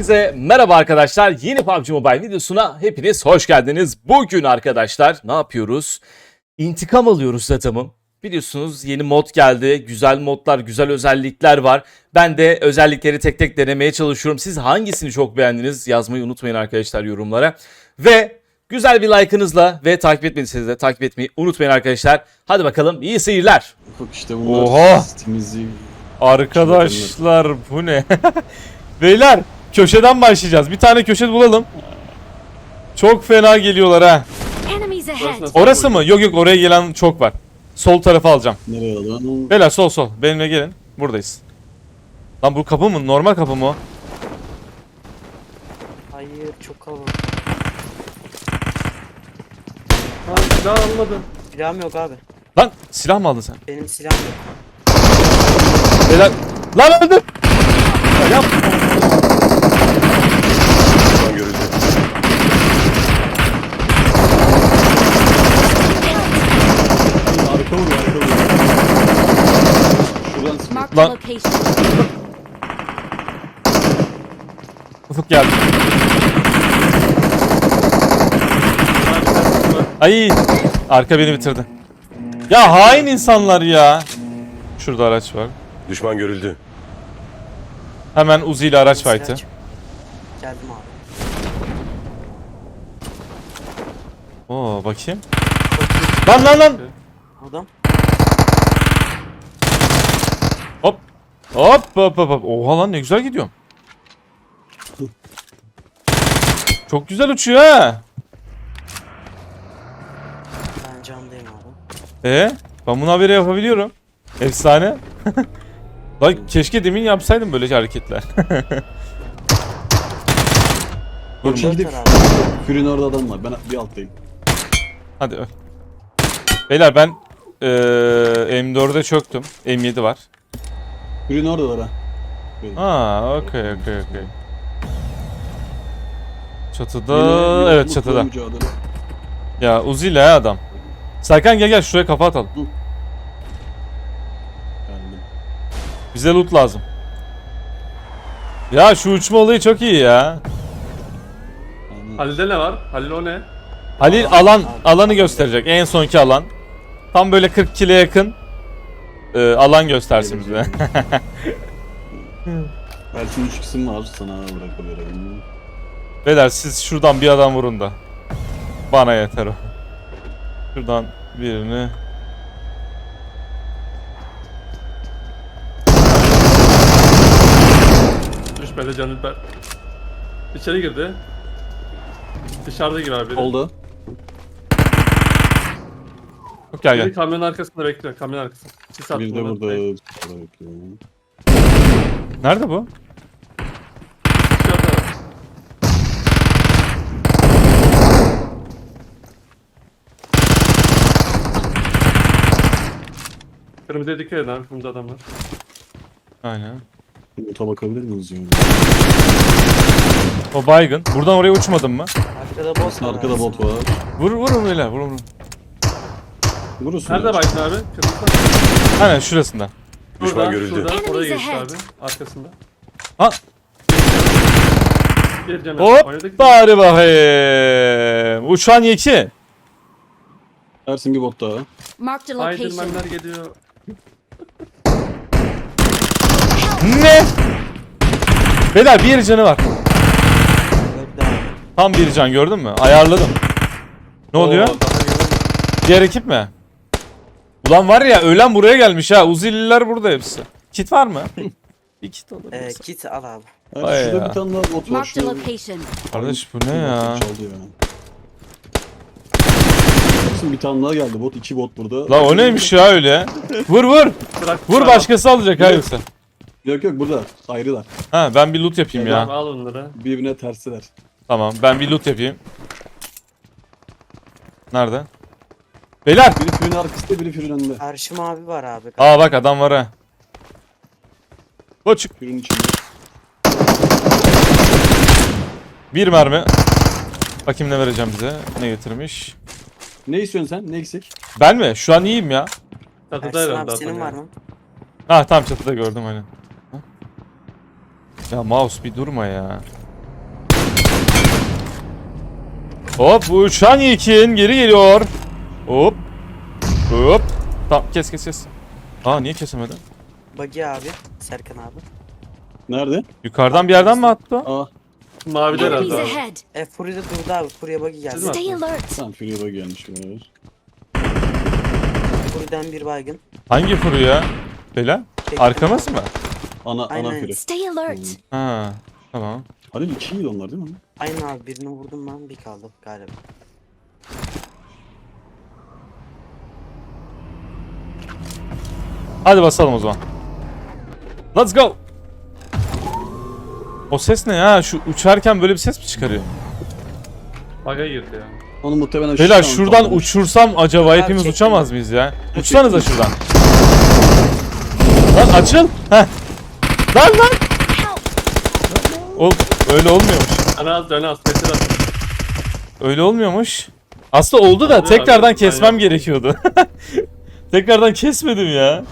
Herkese merhaba arkadaşlar. Yeni PUBG Mobile videosuna hepiniz hoş geldiniz. Bugün arkadaşlar ne yapıyoruz? İntikam alıyoruz adamım. Biliyorsunuz yeni mod geldi. Güzel modlar, güzel özellikler var. Ben de özellikleri tek tek denemeye çalışıyorum. Siz hangisini çok beğendiniz yazmayı unutmayın arkadaşlar yorumlara. Ve güzel bir like'ınızla ve takip etmediyseniz de takip etmeyi unutmayın arkadaşlar. Hadi bakalım iyi seyirler. Bak işte bunlar Oha! sistemimizi Arkadaşlar bu ne? Beyler köşeden başlayacağız. Bir tane köşe bulalım. Çok fena geliyorlar ha. Orası mı? Yok yok oraya gelen çok var. Sol tarafa alacağım. nereye alalım? Beyler sol sol. Benimle gelin. Buradayız. Lan bu kapı mı? Normal kapı mı o? Hayır çok kalabalık. Abi silah almadım. Silahım yok abi. Lan silah mı aldın sen? Benim silahım yok. Beyler. Lan öldüm. Ya yap. Arka vuruyor arka vuruyor. Lan- location. Ufuk geldi. Ay arka beni bitirdi. Ya hain insanlar ya. Şurada araç var. Düşman görüldü. Hemen Uzi ile araç fight'ı. Geldim abi. Oo bakayım. Lan lan lan. Adam. Hop. Hop hop hop hop. Oha lan ne güzel gidiyorum. Çok güzel uçuyor ha. Ben camdayım abi. E ben bunu haberi yapabiliyorum. Efsane. Lan keşke demin yapsaydım böyle hareketler. Koçun Dört gidip. Fürün orada adam var. Ben bir alttayım. Hadi öl. Beyler ben eee M4'e çöktüm. M7 var. Fürün orada var ha. Böyle. Aa, okey okey okey. Çatıda, Yine evet çatıda. mücadele. Ya Uzi ile ha adam. Serkan gel gel şuraya kafa atalım. Geldim. Bize loot lazım. Ya şu uçma olayı çok iyi ya. Aynen. Halil'de ne var? Halil o ne? Halil alan alanı gösterecek. En sonki alan. Tam böyle 40 kile yakın e, alan göstersin bize. Belki 3 kısım var sana bırakabilirim. Beyler siz şuradan bir adam vurun da. Bana yeter o. Şuradan birini. Düşmedi Canilber. İçeri girdi. Dışarıda gir abi. Oldu. Yok gel Biri gel. kamyonun arkasında bekliyor. Kamyon arkasında. Sis Bir de burada. Nerede bu? Kırmızıya dikkat edin abi. Kırmızı adamlar. Aynen. Muta bakabilir miyiz yani? O baygın. Buradan oraya uçmadın mı? Arkada boss var. Arkada bot var. Vur vurun beyler vurun vurun. Vurursun. Nerede ya. baktın abi? Kırmızı. Aynen şurasında. Düşman Şurada, görüldü. şurada. Oraya geçti abi. Arkasında. Ha Bir canı. hop Oynadık. bari bakayım. Uçan yeki. Ersin bir bot daha. Mark the location. Spiderman'ler geliyor. Ne? Beyler bir canı var. Tam bir can gördün mü? Ayarladım. Ne oluyor? Oo, daha. Diğer ekip mi? Ulan var ya ölen buraya gelmiş ha. Uzilliler burada hepsi. Kit var mı? bir kit olur. Ee, kit al abi. Vay şurada ya. bir tane daha bot var. Mark the Şurada- location. Kardeş bu ne ya? Bir tane daha geldi bot. iki bot burada. La o neymiş ya öyle? Vur vur. Bırak. Vur başkası alacak ha yoksa. Yok yok burada. Ayrılar. Ha ben bir loot yapayım Tamam, ya. Al onları. Birbirine tersiler. Tamam ben bir loot yapayım. Nerede? Beyler. Biri fürün arkasında biri fürün önünde. Karşım abi var abi. Aa bak adam var ha. Koçuk. Fürün içinde. Bir mermi. Bakayım ne vereceğim bize. Ne getirmiş? Ne istiyorsun sen? Ne eksik? Ben mi? Şu an iyiyim ya. Çatıda Ersin herhalde abi senin var mı? Ha tam çatıda gördüm hani. Ha? Ya mouse bir durma ya. Hop uçan Yekin geri geliyor. Hop. Hop. Tamam kes kes kes. Aa niye kesemedin? Bagi abi. Serkan abi. Nerede? Yukarıdan bir yerden mi attı o? Aa Mavide Enemies herhalde abi. ahead. E Fury'de durdu abi. Fury'e bagi geldi. Siz mi? Stay alert. tamam Fury'e bak gelmiş beraber. Fury'den bir baygın. Hangi furu ya? Bela? Arkamız mı? Ana ana Aynen. Fury. Stay alert. Ha tamam. Halil ikiydi onlar değil mi? Aynen abi birini vurdum ben bir kaldı galiba. Hadi basalım o zaman. Let's go. O ses ne ya? Şu uçarken böyle bir ses mi çıkarıyor? Baga girdi ya. Onu muhtemelen Beyler an şuradan uçursam acaba hepimiz çektim uçamaz mıyız ya? Uçsanıza şuradan. Lan açıl. Heh. Lan lan. Oğlum öyle olmuyormuş. Ana az döne az. Az. Öyle olmuyormuş. Aslında oldu da tekrardan kesmem aynen. gerekiyordu. tekrardan kesmedim ya.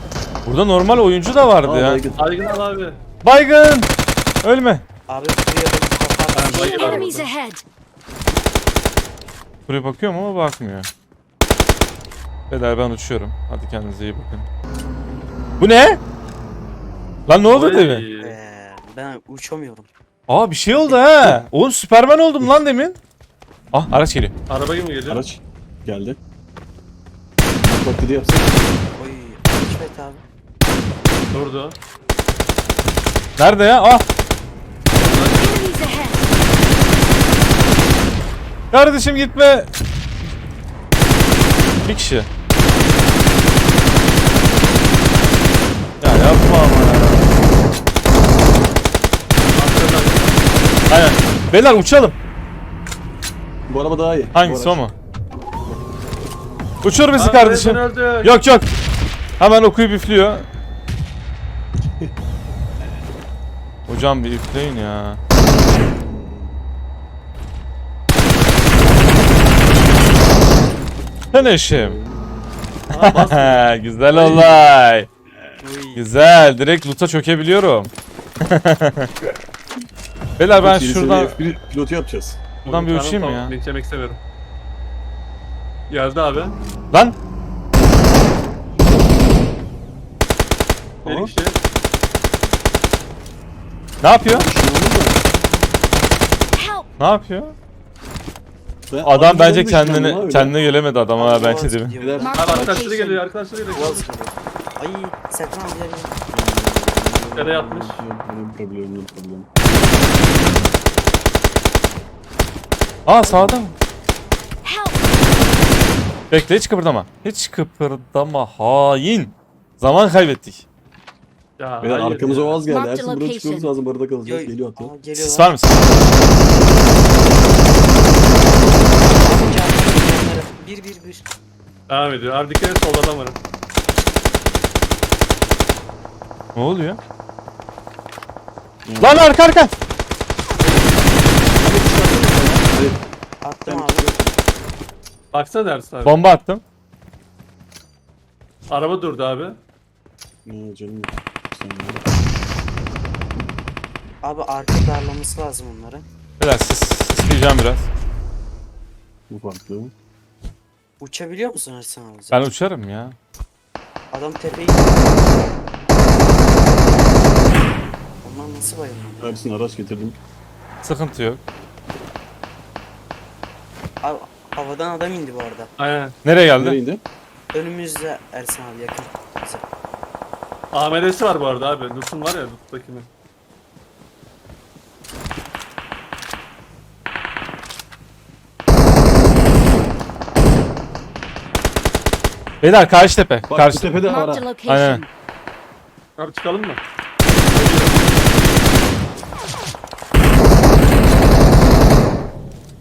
Burada normal oyuncu da vardı Aa, ya. baygın. Baygın al abi. Baygın. Ölme. Abi Fury'e bagi kafa Ben bagi var Enemies burada. ahead. Buraya bakıyorum ama bakmıyor. Beyler ben uçuyorum. Hadi kendinize iyi bakın. Bu ne? Lan ne oldu Oy. demin? Ee, ben uçamıyorum. Aa bir şey oldu ha. Oğlum Süperman oldum lan demin. Ah araç geliyor. Araba gibi mi geliyor? Araç geldi. Bak dedi yapsana. Oy. Hikmet abi. Durdu. Nerede ya? Ah kardeşim gitme. Bir kişi. Ya yapma ama ya. Aynen. Beyler uçalım. Bu araba daha iyi. Hangisi Bu o araç. mu? Uçur bizi Aa, kardeşim. Yok yok. Hemen okuyup üflüyor. Hocam bir üfleyin ya. Tanışım. Aa, basmıyor. Güzel olay. Uy. Güzel. Direkt loot'a çökebiliyorum. Beyler ben iyi şuradan seviye pil- pilotu yapacağız. Buradan bir uçayım tamam. ya. Link yemek istemiyorum. Geldi abi. lan Bir Aha. kişi. ne yapıyor? Help. Ne yapıyor? Ben- Adam bence olmuş lan, kendine gelemedi adam ha Abi, bence Boğaz değil mi? gidiyor. Beyler, Mark Abi the arkadaşları location. geliyor arkadaşları geliyor. Ay Serkan abi gel. Yere yatmış. Benim problemim. Aa sağda mı? Bekle hiç kıpırdama. Hiç kıpırdama hain. Zaman kaybettik. Ya, Beyler hayır arkamıza ya. Oğaz geldi. Mark the Ersin burada location. çıkmamız lazım. Burada Yo, kalacağız. Geliyor geliyorlar. Sis var mısın? Bir bir bir. Devam ediyor. Abi dikkat et solda adam var. Ne oluyor? Lan arka arka. Attım Ben abi. Baksana dersin abi. Bomba attım. Araba durdu abi. Ne canım. Sen ya. Abi arka darlaması lazım onları. Beyler sis, sisleyeceğim biraz. Bu farklı. Uçabiliyor musun Ersin abi? Ben uçarım ya. Adam tepeyi... Onlar nasıl bayılıyor? Ersin araç getirdim. Sıkıntı yok. Abi havadan adam indi bu arada. Aynen. Nereye geldi? Nereye indi? Önümüzde Ersin abi yakın. Bize. AMD'si var bu arada abi. Nut'un var ya Nut'takinin. Beyler karşı tepe. Bak bu Karşı. tepede var Marked a ha. location. Aynen. Abi çıkalım mı?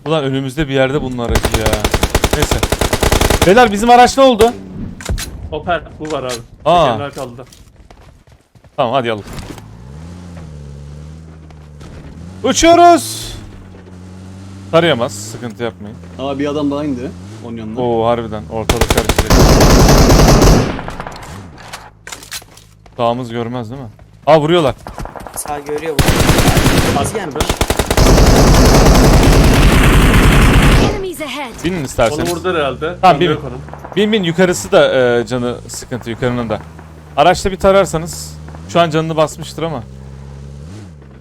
Ulan önümüzde bir yerde bunun aracı ya. Neyse. Beyler bizim araç ne oldu? Opel bu var abi. Aa. Tekerler kaldı. Tamam hadi yallah. Uçuyoruz. Tarayamaz. Sıkıntı yapmayın. Aa bir adam daha indi. Onun yanına. Oo harbiden ortalık karışacak. Dağımız görmez değil mi? Aa vuruyorlar. Sağ görüyor bu Arkası gelmiş. be. Enemies Enemies ahead! Binin Onu isterseniz. vurdu herhalde. Tamam, bir- yok onun. Bin bin yukarısı da e, canı sıkıntı yukarının da. Araçta bir tararsanız şu an canını basmıştır ama.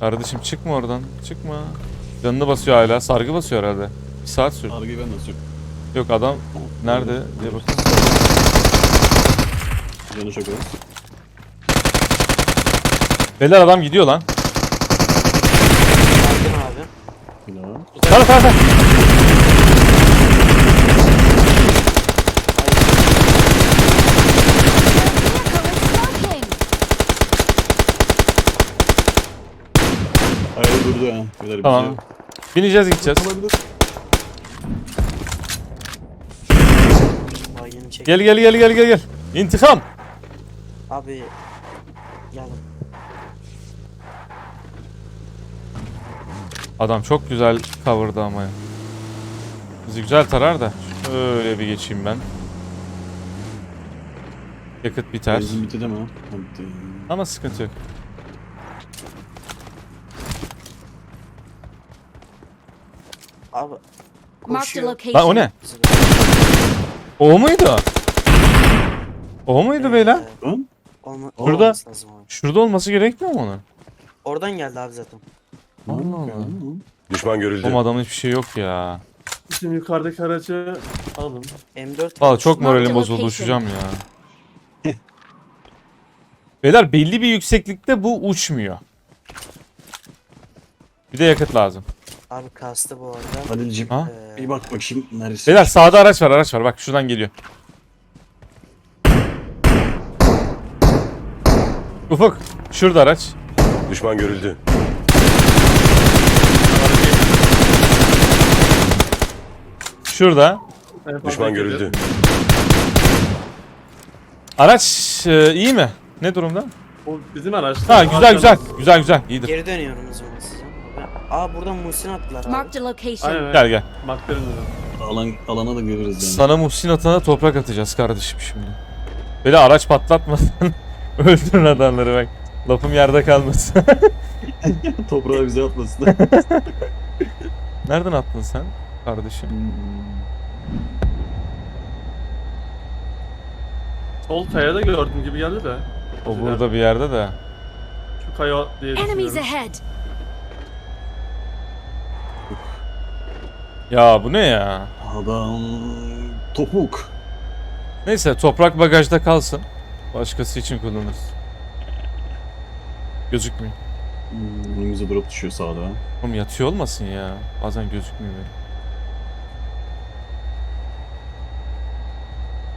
Kardeşim çıkma oradan. Çıkma. Canını basıyor hala. Sargı basıyor herhalde. Bir saat sürdü. Argayı ben nasıl yok. Yok adam nerede diye bakın. Canı çok az. Beyler adam gidiyor lan. Baygın abi. Tara tara. Hayır durdu ha. Beyler Tamam. bize. Bineceğiz gideceğiz. Olabilir. Baygını çek. Gel gel gel gel gel gel. İntikam. Abi. Gelin. Adam çok güzel cover'dı ama ya. Bizi güzel tarar da. Şöyle bir geçeyim ben. Yakıt biter. Benzin bitti değil mi? Ha, bitti. Ama sıkıntı yok. Abi. Marked a Koşuyor. location. Lan o ne? O muydu? O muydu beyler? Ee, olma- Burada- olmaması lazım abi. Şurada olması gerekmiyor mu onun? Oradan geldi abi zaten. Allah Allah. Düşman görüldü. Oğlum adamın hiçbir şey yok ya. Şimdi yukarıdaki aracı alın. M4 Valla çok moralim bozuldu uçacağım ya. Beyler belli bir yükseklikte bu uçmuyor. Bir de yakıt lazım. Abi kastı bu arada. Halil'cim Ha? Ee, bir bak bakayım neresi? Beyler sağda araç var araç var bak şuradan geliyor. Ufuk şurada araç. Düşman görüldü. Şurada. Düşman görüldü. Araç e, iyi mi? Ne durumda? Bu bizim araç. Ha güzel güzel. Güzel güzel. İyidir. Geri dönüyorum o zaman. Aa buradan Muhsin attılar abi. Marked a location. Aynen. Gel gel. Dedi. Alan, alana da görürüz yani. Sana Muhsin atana toprak atacağız kardeşim şimdi. Böyle araç patlatmadan öldürün adamları bak. Lafım yerde kalmasın. Toprağı bize atmasın. Nereden attın sen kardeşim? Sol kayada gördüm gibi geldi de. O burada bir yerde de. Şu kaya diye Enemies düşünüyorum. ahead! Ya bu ne ya? Adam topuk. Neyse toprak bagajda kalsın. Başkası için kullanırız. Gözükmüyor. Hmm, Önümüze drop düşüyor sağda. Oğlum yatıyor olmasın ya. Bazen gözükmüyor böyle.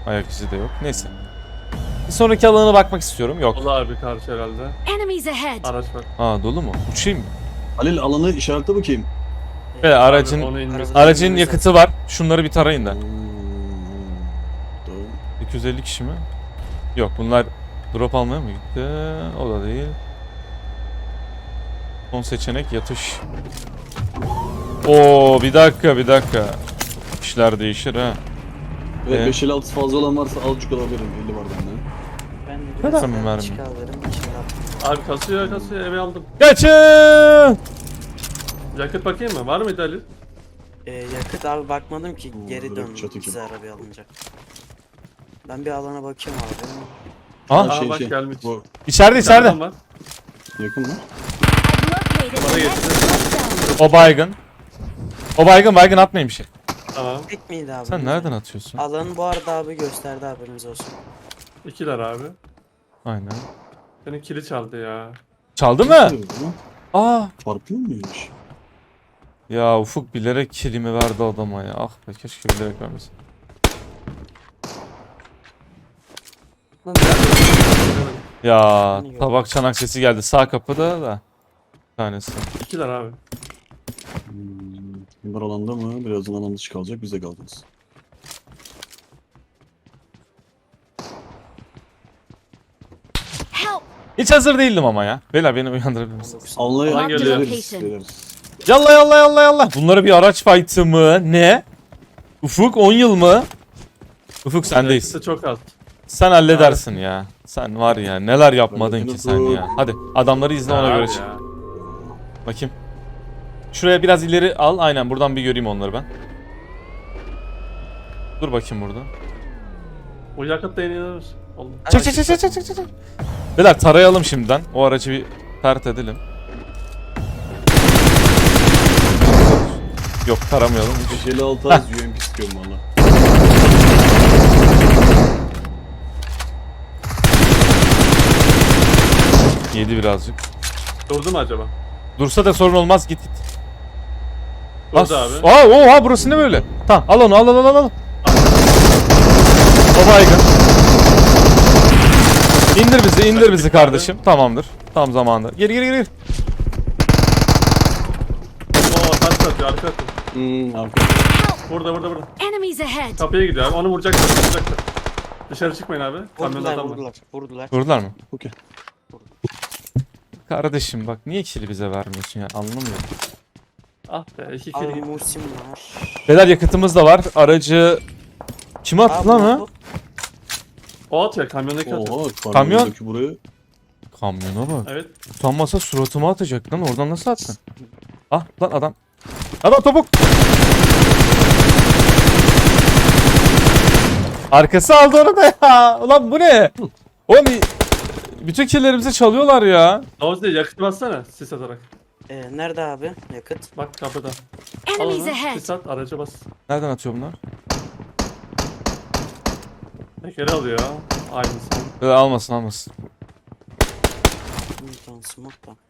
Ayak izi de yok. Neyse. Bir sonraki alana bakmak istiyorum. Yok. Ola abi karşı herhalde. Enemies ahead! Araç var. Aa dolu mu? Uçayım mı? Halil alanı işaretle bakayım. Ve aracın Onu aracın yakıtı var. Şunları bir tarayın da. Hmm, da- 250 kişi mi? Yok bunlar drop almaya mı gitti? O da değil. Son seçenek yatış. Oo bir dakika bir dakika. İşler değişir ha. Ve Ee? 5 6 fazla olan varsa azıcık alabilirim. 50 var bende. Ben de biraz içine at- Abi kasıyor kasıyor eve aldım. Kaçın! Yakıt bakayım mı? Var mıydı Ali? Ee, yakıt abi bakmadım ki Oo, geri direkt döndüm çatı bize arabaya alınacak. Ben bir alana bakıyorum abi. Ha Aa, bak gelmiş. Bu içeride içeride. Var? yakın mı? I've located Bana the next getirdi. safe zone. O baygın. O baygın baygın atmayın bir şey. Tamam. Tek miydi abi? Sen nereden atıyorsun? Alanı bu arada abi gösterdi haberiniz olsun. İkiler abi. Aynen. Senin kili çaldı ya. Çaldı mı? Aa. Farklı mıymış? Ya Ufuk bilerek kilimi verdi adama ya. Ah be keşke bilerek vermesin. Lan Ya Hani tabak çanak sesi geldi sağ kapıda da. Bir tanesi. İkiler abi. Hmm, bunlar alanda mı? Birazdan alan dışı kalacak. Biz de kalacağız. Help! Hiç hazır değildim ama ya. Beyler beni uyandırabilir misiniz? Avlaya Alan geliyor. Yalla yalla yalla yalla. Bunlara bir araç fight'ı mı? Ne? Ufuk 10 yıl mı? Ufuk sendeyiz. Yakıtı çok az. Sen halledersin ya. Sen var ya neler yapmadın ki sen ya. Hadi adamları izle ona göre ya. çık. Bakayım. Şuraya biraz ileri al. Aynen buradan bir göreyim onları ben. Dur bakayım burada. O yakıtla. Oğlum. Çek çek çek çek çek çek çek. Beyler tarayalım şimdiden. O aracı bir pert edelim. Yok taramayalım. hiç. 56 az UMP istiyorum valla. Yedi birazcık. Durdu mu acaba? Dursa da sorun olmaz git git. Durdu As- abi. Aa oha burası ne böyle? Tamam al onu al al al al. O baygın. İndir bizi indir bizi kardeşim. Tamamdır. Tam zamanında. Geri geri geri. Oo taş atıyor arka atıyor. Hmm arka. Burada burada burada. Enemies ahead! Kapıya gidiyor abi. Onu vuracaklar. vuracaklar. Dışarı çıkmayın abi. Kamyonda Vurdular adam var. vurdular. Vurdular. Vurdular mı? Okey. Kardeşim bak niye kili bize vermiyorsun ya anlamıyorum. Ah be iki Abi kere. Musim var. Beyler yakıtımız da var. Aracı kim attı lan ha? O atıyor kamyondaki atıyor. Oha Kamyon. kamyondaki buraya. Kamyona bak. Evet. Utanmasa suratıma atacak lan. Oradan nasıl attın? Ah lan adam. Adam topuk. Arkası aldı orada ya. Ulan bu ne? Oğlum bütün killerimizi çalıyorlar ya. Davuz değil yakıt bassana sis atarak. Ee, nerede abi yakıt? Bak kapıda. Al Enemies onu ahead! sis at araca bas. Nereden atıyor bunlar? Tekeri alıyor. Aynısı. Ee, almasın almasın. Bir tane smoke da.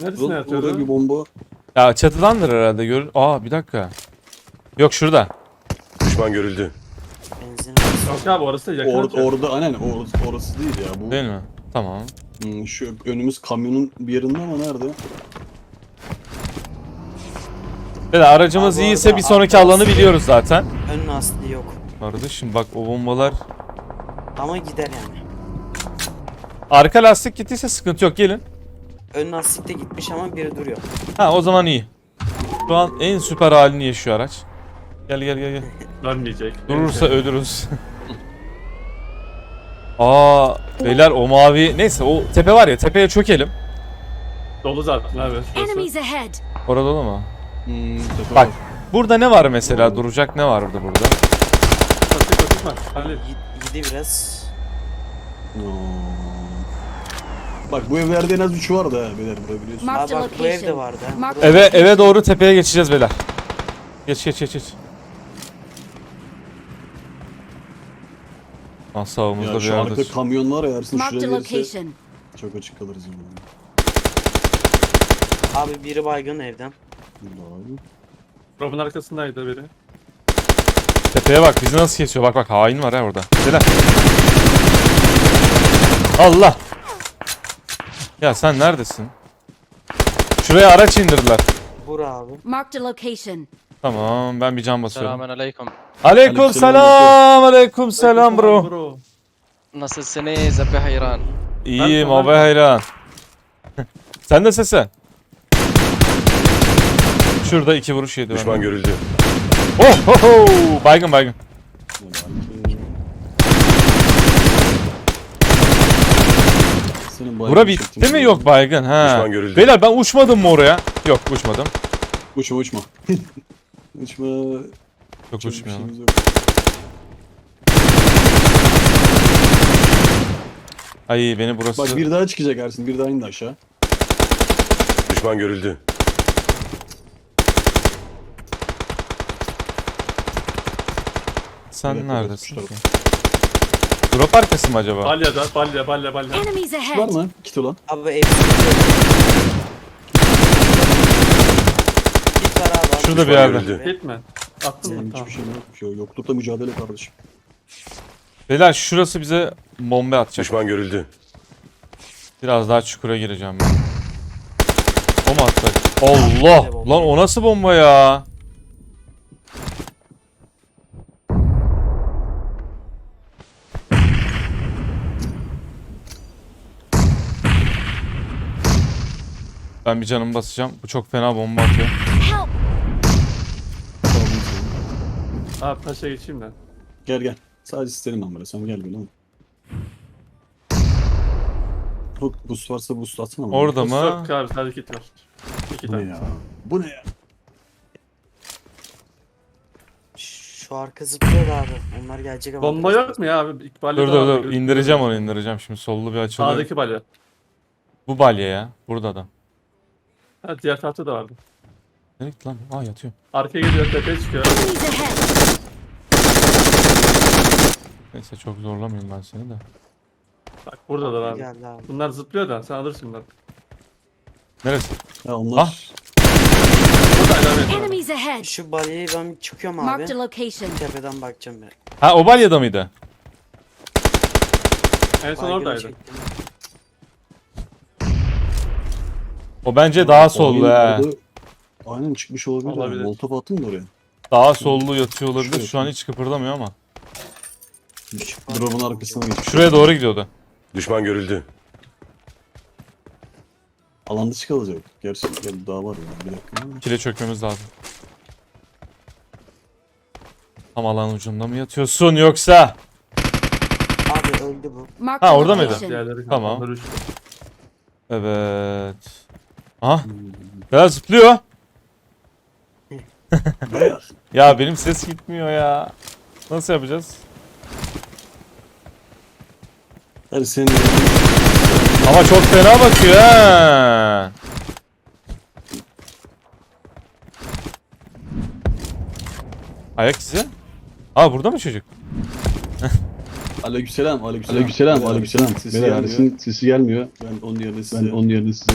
Neresine Orada bir atıyordu? bomba. Ya çatıdandır herhalde görür. Aa bir dakika. Yok şurada. Düşman görüldü. Benzin. Yok abi orası da yakın Or atıyor. orada aynen orası, orası değil ya bu. Değil mi? Tamam. Hmm, şu önümüz kamyonun bir yerinde ama nerede? Beyler aracımız Abi iyiyse orada bir sonraki arkası- alanı biliyoruz zaten. Ön lastiği yok. Kardeşim bak o bombalar. Ama gider yani. Arka lastik gittiyse sıkıntı yok gelin. Ön lastik de gitmiş ama biri duruyor. Ha o zaman iyi. Şu an en süper halini yaşıyor araç. Gel gel gel gel. Dönmeyecek. Durursa ölürüz. Aa beyler o mavi neyse o tepe var ya tepeye çökelim. Dolu zaten abi. Enemies ahead! Orada dolu mu? Hmm, tepe Bak var. burada ne var mesela duracak ne var orada burada? Basık basık var. Halil. Yedi biraz. Hmm. Bak bu evlerde en az 3 vardı ha beyler burada biliyorsun. Mark Abi the bak bu evde location. vardı. ha. Mark- Eve eve doğru tepeye geçeceğiz beyler. Geç geç geç geç. Lan sağımızda Ya bir şu yerde. arkada kamyon var ya Ersin şuraya gelirse location. çok açık kalırız yani. Abi biri baygın evden. Burada abi. Rob'un arkasındaydı biri. Tepeye bak bizi nasıl kesiyor bak bak hain var ha orada. Beyler. Allah. Ya sen neredesin? Şuraya araç indirdiler. Vur abi. Marked a location. Tamam ben bir can basıyorum. Selamun aleyküm. Aleyküm selam. Aleyküm selam bro. Nasılsınız abi hayran? İyiyim abi hayran. sen de sese. Şurada iki vuruş yedi. Düşman görüldü. Oh, oh, oh. Baygın baygın. Senin bayağı Bura bir bitti çektim. mi? Yok baygın. Ha. Düşman görüldü. Beyler ben uçmadım mı oraya? Yok uçmadım. Uçma uçma. uçma. Yok Çok bir uçmuyorum. şeyimiz yok. Ay beni burası... Bak bir daha çıkacak Ersin. Bir daha indi aşağı. Düşman görüldü. Sen Evet, neredesin evet, ki? Drop arkası mı acaba? Balya'da balya balya balya. Enemies Var ahead! mı? Kit olan. Abi ev. Git var abi. abi. Şurada bir yerde. Gitme. Attın Senin mı? hiçbir Tamam. şeyin yokmuş ya. Yoklukla mücadele kardeşim. Beyler şurası bize bomba atacak. Düşman görüldü. Biraz daha çukura gireceğim ben. O mu attı? Allah! Lan o nasıl bomba ya? Ben bir canımı basacağım. Bu çok fena bomba atıyor. Abi taşa geçeyim ben. Gel gel. Sadece isterim ben böyle. Sen gel oğlum. Bu boost varsa boost atsana bana. Orada Yok mı? abi sadece kit var. İki Bu ne tane. ya? Bu ne ya? Şu arka zıplıyor da abi. Onlar gelecek ama. Bomba yok mu ya abi? İlk balya Dur da dur dur indireceğim onu indireceğim şimdi sollu bir açılıyor. Sağdaki balya. Bu balya ya burada adam. Ha, diğer tarafta da vardı. Nereye gitti lan? Aa yatıyor. Arkaya geliyor tepeye çıkıyor. Enemies ahead! Neyse çok zorlamayayım ben seni de. Bak burada da abi. Geldi abi. Bunlar zıplıyor da sen alırsın bunları. Neresi? Ya onlar Ah. Burada alamet var. Enemies ahead! Şu balyayı ben çıkıyorum abi. Marked a location. Tepeden bakacağım ben. Ha o balyada mıydı? En son Baygını oradaydı. çektim. O bence daha sollu ha. orada- Aynen çıkmış olabilir. Olabilir. olabilir. Molotof attın mı oraya? Daha sollu yatıyor olabilir. Şu an hiç kıpırdamıyor ama. Drop'un arkasına geçmiş. Şuraya doğru gidiyordu. Düşman görüldü. Alan dışı kalacak. Gerçi gel daha var ya. Bir dakika. Kile çökmemiz lazım. Tam alan ucunda mı yatıyorsun yoksa? Abi öldü bu. Marked Ha, orada mıydı? Diğerleri Tamam. Üç. Evet. Aha. Ya zıplıyor. ya benim ses gitmiyor ya. Nasıl yapacağız? Hadi senin Ama çok fena bakıyor ha. Ayak izi. Aa burada mı çocuk? Aleykümselam, aleykümselam. Aleykümselam, aleykümselam. Sesi Beyler, gelmiyor. Sesi gelmiyor. Ben onun yerine size. Ben onun yerine size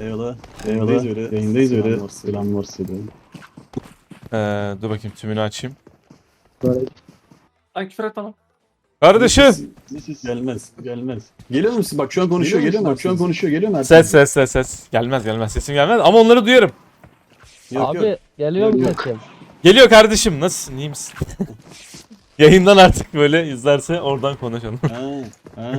Eyvallah. eyvallah. Yayındayız öyle. Yayındayız öyle. Selam da. Ee, dur bakayım tümünü açayım. Lan küfür et tamam. Kardeşim. Gelmez, gelmez. Geliyor musun? Bak şu an konuşuyor, Geliyor geliyor musun? mu? Bak şu an konuşuyor. Geliyor mu? Ses ses ses ses. Gelmez gelmez sesim gelmez ama onları duyarım. Yok, Abi yok. geliyor mu Yok. sesim? Geliyor kardeşim nasılsın iyi misin? Yayından artık böyle izlerse oradan konuşalım. Ha, ha.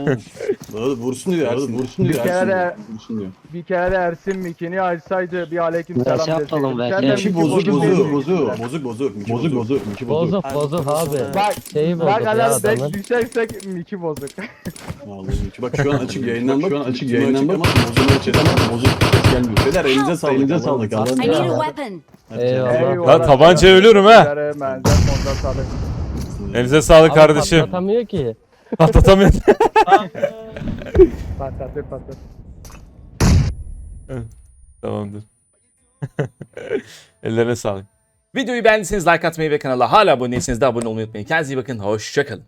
Doğru, vursun diyor. Ersin, vursun diyor. Bir kere Ersin de- diyor. Vursun diyor. Bir kere de Ersin mikini açsaydı bir aleyküm selam şey yapalım, deseydim. Miki Miki bozuk, bozuk bozuk, bozuk. Bozuk, bozuk. Miki Bozuk bozuk. Miki bozuk. Bozuk Abi, bozuk bozuk Bak Şeyi bozuk bak ya hala adamın. bek düşersek Miki bozuk. Vallahi Miki. Bak şu an açık yayından bak. Şu an açık yayından bak. bozuk açık ama Bozuk ses gelmiyor. Beyler elinize sağlık. Elinize sağlık, I need a weapon. Eyvallah. Eyvallah. Lan tabancaya ölürüm ha. Menzel monda sağlık. Elinize sağlık Abi kardeşim. patlatamıyor ki. Patlatamıyorum. Patlatır patlatır. Tamamdır. Ellerine sağlık. Videoyu beğendiyseniz like atmayı ve kanala hala abone değilseniz de abone olmayı unutmayın. Kendinize iyi bakın. Hoşçakalın.